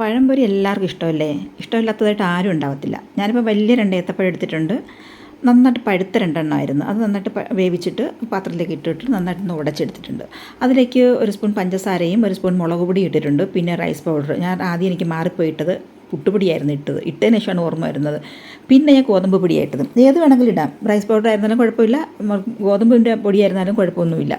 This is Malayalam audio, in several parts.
പഴംപൊരി എല്ലാവർക്കും ഇഷ്ടമല്ലേ? ഇഷ്ടമില്ലാത്തതായിട്ട് ആരും ഉണ്ടാവത്തില്ല. ഞാനിപ്പോൾ വലിയ രണ്ട് ഏത്തപ്പഴം എടുത്തിട്ടുണ്ട്. നന്നായിട്ട് പഴുത്ത രണ്ടെണ്ണമായിരുന്നു. അത് നന്നായിട്ട് വേവിച്ചിട്ട് പാത്രത്തിലേക്ക് ഇട്ടിട്ട് നന്നായിട്ട് ഒന്ന് ഉടച്ചെടുത്തിട്ടുണ്ട്. അതിലേക്ക് ഒരു സ്പൂൺ പഞ്ചസാരയും ഒരു സ്പൂൺ മുളക് പൊടി ഇട്ടിട്ടുണ്ട്. പിന്നെ റൈസ് പൗഡർ. ഞാൻ ആദ്യം എനിക്ക് മാറിപ്പോയിട്ടത് പുട്ടുപൊടിയായിരുന്നു ഇട്ടത്. ഇട്ടതിന് ശേഷമാണ് ഓർമ്മ വരുന്നത്. പിന്നെ ഞാൻ ഗോതമ്പ് പൊടിയായിട്ടത്. ഏത് വേണമെങ്കിലും ഇടാം. റൈസ് പൗഡർ ആയിരുന്നാലും കുഴപ്പമില്ല. ഗോതമ്പിന്റെ പൊടിയായിരുന്നാലും കുഴപ്പമൊന്നുമില്ല.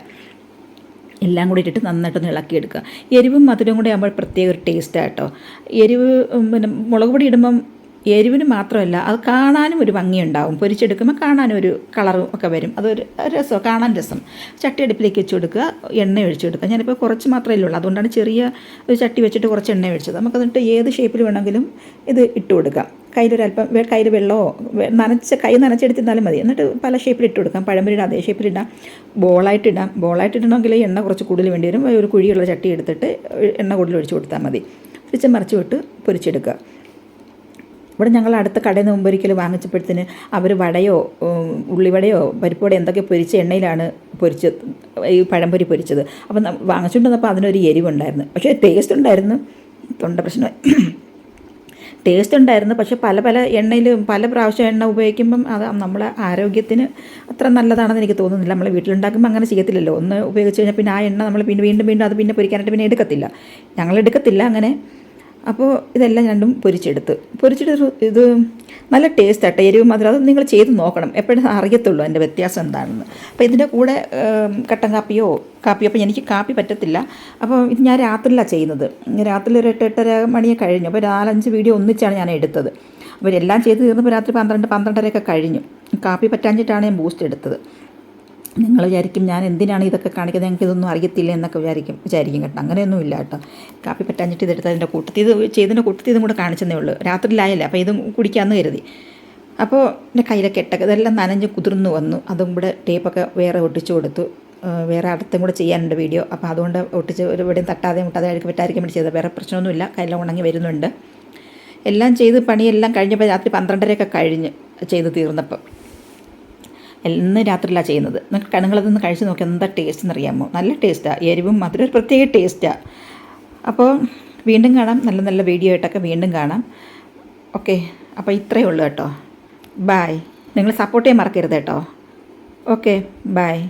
എല്ലാം കൂടി ഇട്ടിട്ട് നന്നായിട്ടൊന്ന് ഇളക്കിയെടുക്കുക. എരിവും മധുരവും കൂടി ആകുമ്പോൾ പ്രത്യേക ഒരു ടേസ്റ്റാണ് കേട്ടോ. എരിവ് പിന്നെ മുളക് പൊടി ഇടുമ്പം എരിവിന് മാത്രമല്ല അത് കാണാനും ഒരു ഭംഗിയുണ്ടാവും. പൊരിച്ചെടുക്കുമ്പോൾ കാണാനും ഒരു കളറും ഒക്കെ വരും. അതൊരു രസം കാണാൻ രസം. ചട്ടി അടുപ്പിലേക്ക് വെച്ച് കൊടുക്കുക എണ്ണ ഒഴിച്ച് കൊടുക്കുക. ഞാനിപ്പോൾ കുറച്ച് മാത്രമേ ഉള്ളൂ. അതുകൊണ്ടാണ് ചെറിയ ഒരു ചട്ടി വെച്ചിട്ട് കുറച്ച് എണ്ണ ഒഴിച്ചത്. നമുക്ക് എന്നിട്ട് ഏത് ഷേപ്പിൽ വേണമെങ്കിലും ഇത് ഇട്ട് കൊടുക്കാം. കയ്യിലൊരല്പം കയ്യിൽ വെള്ളമോ നനച്ച കൈ നനച്ചെടുത്തിരുന്നാലും മതി. എന്നിട്ട് പല ഷേപ്പിൽ ഇട്ട് കൊടുക്കാം. പഴമ്പരിടാം അതേ ഷേപ്പിൽ ഇടാം. ബോളായിട്ട് ഇടാം. ബോളായിട്ട് ഇടണമെങ്കിൽ എണ്ണ കുറച്ച് കൂടുതൽ വേണ്ടി വരും. ഒരു കുഴിയുള്ള ചട്ടി എടുത്തിട്ട് എണ്ണ കൂടുതൽ ഒഴിച്ച് കൊടുത്താൽ മതി. തിരിച്ച് മറിച്ച് വിട്ട് പൊരിച്ചെടുക്കുക. ഇവിടെ ഞങ്ങൾ അടുത്ത കടയിൽ നിന്ന് മുമ്പൊരിക്കൽ വാങ്ങിച്ചപ്പോഴത്തേന് അവർ വടയോ ഉള്ളിവടയോ പരിപ്പുവടയോ എന്തൊക്കെ പൊരിച്ച എണ്ണയിലാണ് പൊരിച്ച് ഈ പഴംപൊരി പൊരിച്ചത്. അപ്പം വാങ്ങിച്ചുകൊണ്ടിരുന്നപ്പോൾ അതിനൊരു എരിവുണ്ടായിരുന്നു. പക്ഷേ ടേസ്റ്റ് ഉണ്ടായിരുന്നു. തൊണ്ട പ്രശ്നം. ടേസ്റ്റ് ഉണ്ടായിരുന്നു. പക്ഷെ പല പല എണ്ണയിൽ പല പ്രാവശ്യം എണ്ണ ഉപയോഗിക്കുമ്പം അത് നമ്മളെ ആരോഗ്യത്തിന് അത്ര നല്ലതാണെന്ന് എനിക്ക് തോന്നുന്നില്ല. നമ്മൾ വീട്ടിലുണ്ടാക്കുമ്പോൾ അങ്ങനെ ചെയ്യത്തില്ലല്ലോ. ഒന്ന് ഉപയോഗിച്ച് കഴിഞ്ഞാൽ പിന്നെ ആ എണ്ണ നമ്മൾ പിന്നെ വീണ്ടും വീണ്ടും അത് പിന്നെ പൊരിക്കാനായിട്ട് പിന്നെ എടുക്കത്തില്ല. ഞങ്ങൾ എടുക്കത്തില്ല അങ്ങനെ. അപ്പോൾ ഇതെല്ലാം രണ്ടും പൊരിച്ചെടുത്ത്. പൊരിച്ചെടുത്ത് ഇത് നല്ല ടേസ്റ്റ് ആട്ടെ എരിവ് മധുരം അത് നിങ്ങൾ ചെയ്ത് നോക്കണം. എപ്പോഴും അറിയത്തുള്ളൂ അതിന്റെ വ്യത്യാസം എന്താണെന്ന്. അപ്പോൾ ഇതിന്റെ കൂടെ കട്ടൻ കാപ്പിയോ കാപ്പിയോ അപ്പോൾ എനിക്ക് കാപ്പി പറ്റത്തില്ല. അപ്പോൾ ഇത് ഞാൻ രാത്രിയിലാണ് ചെയ്യുന്നത്. രാത്രി ഒരു എട്ട് എട്ടര മണിയെ കഴിഞ്ഞു. അപ്പോൾ നാലഞ്ച് വീഡിയോ ഒന്നിച്ചാണ് ഞാൻ എടുത്തത്. അപ്പോൾ എല്ലാം ചെയ്ത് തീർന്നപ്പോൾ രാത്രി പന്ത്രണ്ട് പന്ത്രണ്ടരയൊക്കെ കഴിഞ്ഞു. കാപ്പി പറ്റാഞ്ഞിട്ടാണ് ഞാൻ ബൂസ്റ്റ് എടുത്തത്. നിങ്ങൾ വിചാരിക്കും ഞാൻ എന്തിനാണ് ഇതൊക്കെ കാണിക്കുന്നത്? ഞങ്ങൾക്ക് ഇതൊന്നും അറിയത്തില്ല എന്നൊക്കെ വിചാരിക്കും. വിചാരിക്കും കേട്ടോ. അങ്ങനെയൊന്നും ഇല്ല കേട്ടോ. കാപ്പി പറ്റാഞ്ഞിട്ട് ഇതെടുത്ത് അതിന്റെ കൂട്ടത്തിൽ ഇത് ചെയ്തതിന്റെ കൂട്ടത്തിൽ ഇതും കൂടെ കാണിച്ചതേ ഉള്ളൂ. രാത്രിയിലായല്ലേ? അപ്പോൾ ഇതും കുടിക്കാമെന്ന് കരുതി. അപ്പോൾ എന്റെ കയ്യിലൊക്കെ ഇട്ടൊക്കെ ഇതെല്ലാം നനഞ്ഞ് കുതിർന്നു വന്നു. അതും കൂടെ ടേപ്പൊക്കെ വേറെ ഒട്ടിച്ചു കൊടുത്തു. വേറെ അടുത്തും കൂടെ ചെയ്യാനുണ്ട് വീഡിയോ. അപ്പോൾ അതുകൊണ്ട് ഒട്ടിച്ച് ഒരു ഇവിടെയും തട്ടാതെ മുട്ടാതെ അഴുക്ക് പറ്റായിരിക്കും വേണ്ടി ചെയ്തത്. വേറെ പ്രശ്നമൊന്നുമില്ല കയ്യിലെല്ലാം ഉണങ്ങി വരുന്നുണ്ട്. എല്ലാം ചെയ്ത് പണിയെല്ലാം കഴിഞ്ഞപ്പോൾ രാത്രി പന്ത്രണ്ടരയൊക്കെ കഴിഞ്ഞ് ചെയ്ത് തീർന്നപ്പോൾ. ഇന്ന് രാത്രിയിലാണ് ചെയ്യുന്നത്. നിങ്ങൾക്ക് കണുങ്ങളതൊന്ന് കഴിച്ച് നോക്കി എന്താ ടേസ്റ്റ് എന്നറിയാമോ? നല്ല ടേസ്റ്റാണ് എരിവും മധുരം ഒരു പ്രത്യേക ടേസ്റ്റാണ് അപ്പോൾ വീണ്ടും കാണാം. നല്ല നല്ല വീഡിയോ ആയിട്ടൊക്കെ വീണ്ടും കാണാം. ഓക്കെ അപ്പോൾ ഇത്രയേ ഉള്ളൂ കേട്ടോ. ബായ് നിങ്ങൾ സപ്പോർട്ട് ചെയ്യാൻ മറക്കരുത് കേട്ടോ. Okay bye